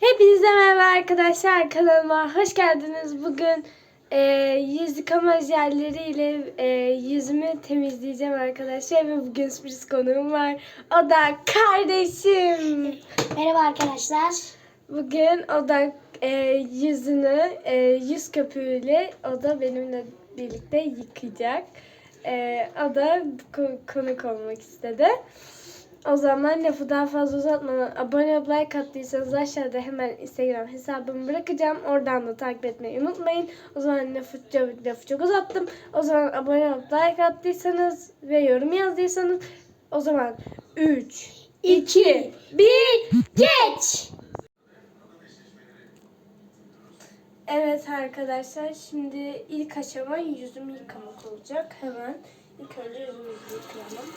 Hepinize merhaba arkadaşlar kanalıma hoş geldiniz. Bugün e, yüz yıkama jelleriyle e, yüzümü temizleyeceğim arkadaşlar ve bugün sürpriz konuğum var. O da kardeşim. Merhaba arkadaşlar. Bugün o da e, yüzünü e, yüz köpüğüyle o da benimle birlikte yıkayacak. E, o da ko- konuk olmak istedi. O zaman lafı daha fazla uzatmadan abone olup like attıysanız aşağıda hemen Instagram hesabımı bırakacağım. Oradan da takip etmeyi unutmayın. O zaman lafı, çok- lafı çok uzattım. O zaman abone olup like attıysanız ve yorum yazdıysanız o zaman 3, 2, 1 Geç. Evet arkadaşlar şimdi ilk aşama yüzümü yıkamak olacak. Hemen ilk önce yüzümüzü yıkayalım.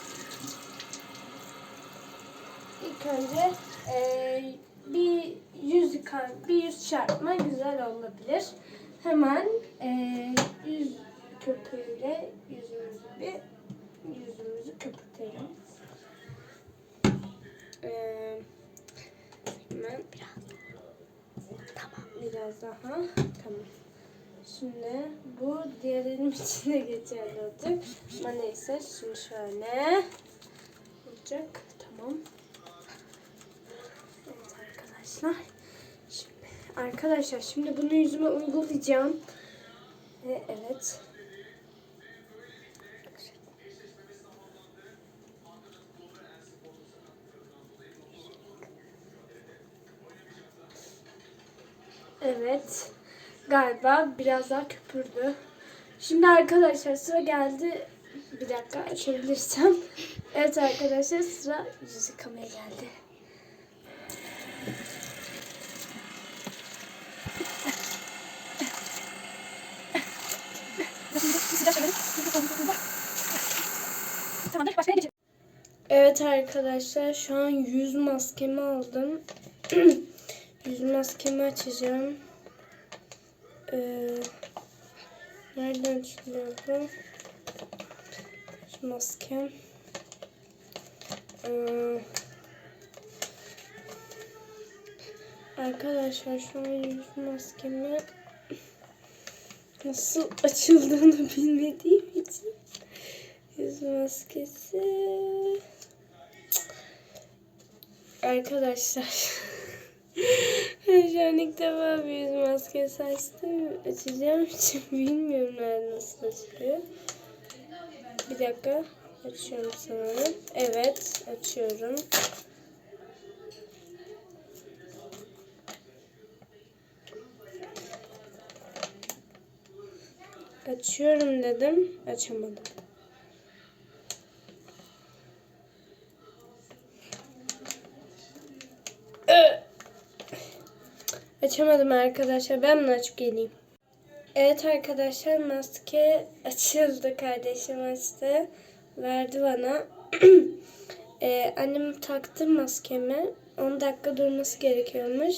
İlk önce eee, bir yüz bir yüz çarpma güzel olabilir. Hemen eee, yüz köpüğüyle yüzümüzü bir yüzümüzü köpürtelim. Eee, hemen biraz Tamam. Biraz daha. Tamam. Şimdi bu diğerinin içine geçerli olacak. Ama neyse şimdi şöyle olacak. Tamam. Arkadaşlar. Şimdi arkadaşlar şimdi bunu yüzüme uygulayacağım. Ve evet. Evet. Galiba biraz daha köpürdü. Şimdi arkadaşlar sıra geldi. Bir dakika açabilirsem. Evet arkadaşlar sıra yüz yıkamaya geldi. Evet arkadaşlar şu an yüz maskemi aldım. yüz maskemi açacağım. Ee, nereden açılıyor bu? Yüz maskem. Ee, arkadaşlar şu an yüz maskemi nasıl açıldığını bilmediğim yüz maskesi Arkadaşlar şu an ilk defa bir yüz maskesi açtım. Açacağım için bilmiyorum nerede nasıl açılıyor. Bir dakika. Açıyorum sanırım. Evet. Açıyorum. Açıyorum dedim. Açamadım. Açamadım arkadaşlar. Ben mi açıp geleyim? Evet arkadaşlar maske açıldı. Kardeşim açtı. Verdi bana. ee, annem taktı maskemi. 10 dakika durması gerekiyormuş.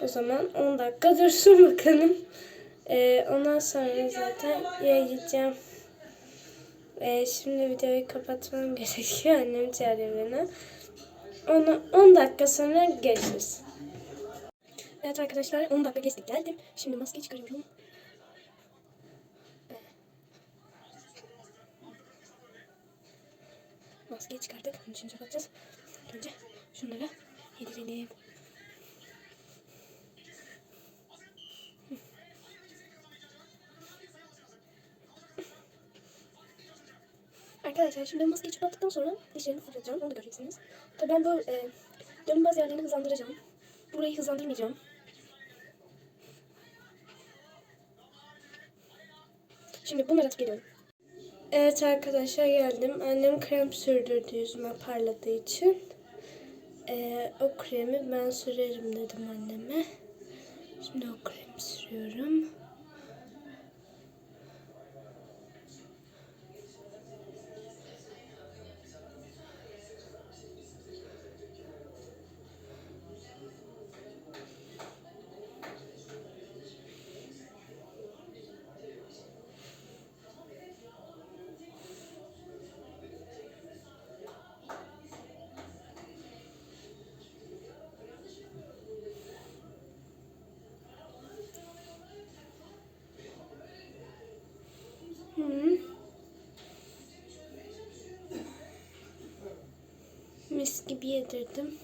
O zaman 10 dakika dursun bakalım. Ee, ondan sonra zaten yayacağım. Ee, şimdi videoyu kapatmam gerekiyor. Annem çağırıyor beni. Onu 10 dakika sonra görüşürüz. Evet arkadaşlar 10 dakika geçtik geldim. Şimdi maskeyi çıkarıyorum. Ee, Maskeyi çıkardık. Onun için kapatacağız. İlk Önce şunları yedirelim. Arkadaşlar şimdi maskeyi çıkarttıktan sonra dişlerimi fırlatacağım. Onu da göreceksiniz. Tabii ben bu e, görünmez yerlerini hızlandıracağım. Burayı hızlandırmayacağım. Şimdi bunları atıp geliyorum. Evet arkadaşlar geldim. Annem krem sürdürdü yüzüme parladığı için. Ee, o kremi ben sürerim dedim anneme. Şimdi o kremi sürüyorum. Mis gibi yedirdim.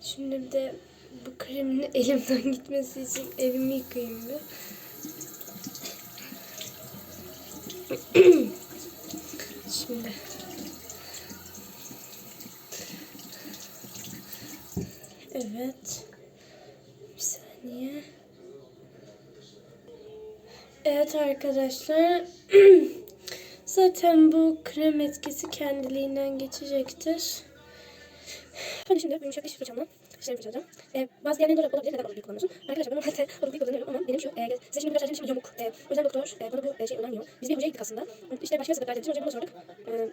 Şimdi de bu kremin elimden gitmesi için elimi yıkayayım bir. Şimdi. Evet. Bir saniye. Evet arkadaşlar. Zaten bu krem etkisi kendiliğinden geçecektir. Ben şimdi bu yumuşak diş fırçamla dişlerimi fırçalayacağım. Ee, bazı diğerlerinde de olabilir. Neden Oral-B kullanıyorsun? Arkadaşlar ben normalde Oral-B kullanıyorum ama benim şu e, şimdi biraz şimdi yamuk. E, o yüzden doktor e, bana bu e, şey önermiyor. Biz bir hocaya gittik aslında. İşte başka sebeplerden için hocaya bunu sorduk. E,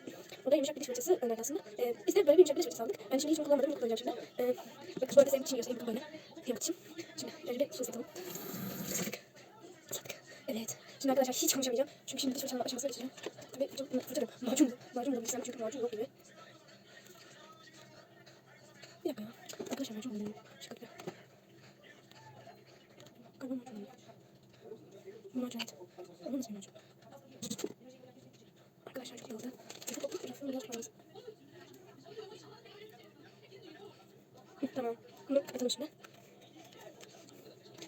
o da yumuşak bir diş fırçası önerdi aslında. E, biz de böyle bir yumuşak bir diş fırçası aldık. Ben şimdi hiç bunu kullanmadım. Bunu kullanacağım şimdi. E, bakın bu arada sevdiğim için yiyorsa bakın böyle. Yemek için. Şimdi önce bir su ısıtalım. Isıttık. Isıttık. Evet. Şimdi arkadaşlar hiç konuşamayacağım. Çünkü şimdi diş fırçamla aşamasına geçeceğim. Tabii fırçam, macun, macun bulabilsem çünkü macun yok gibi. Bir dakika ya. Arkadaşlar macun buldum. Şaka gibi. Galiba macun buldum. Bu macun evet. Ama nasıl bir macun? Arkadaşlar çok yıldı. Telefon rafını biraz lazım. Hı, Tamam. Bunu kapatalım şimdi.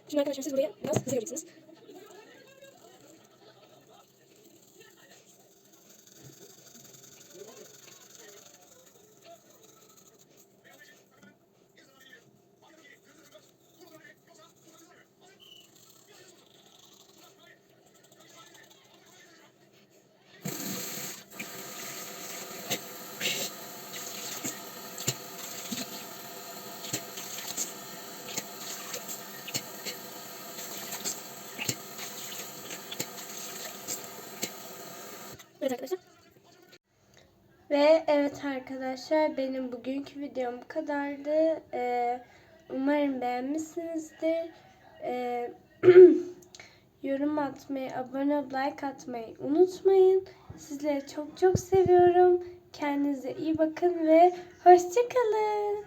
Şimdi arkadaşlar siz buraya biraz hızlı göreceksiniz. Evet arkadaşlar. Ve evet arkadaşlar benim bugünkü videom bu kadardı. Ee, umarım beğenmişsinizdir. Ee, yorum atmayı, abone olup like atmayı unutmayın. Sizleri çok çok seviyorum. Kendinize iyi bakın ve hoşçakalın.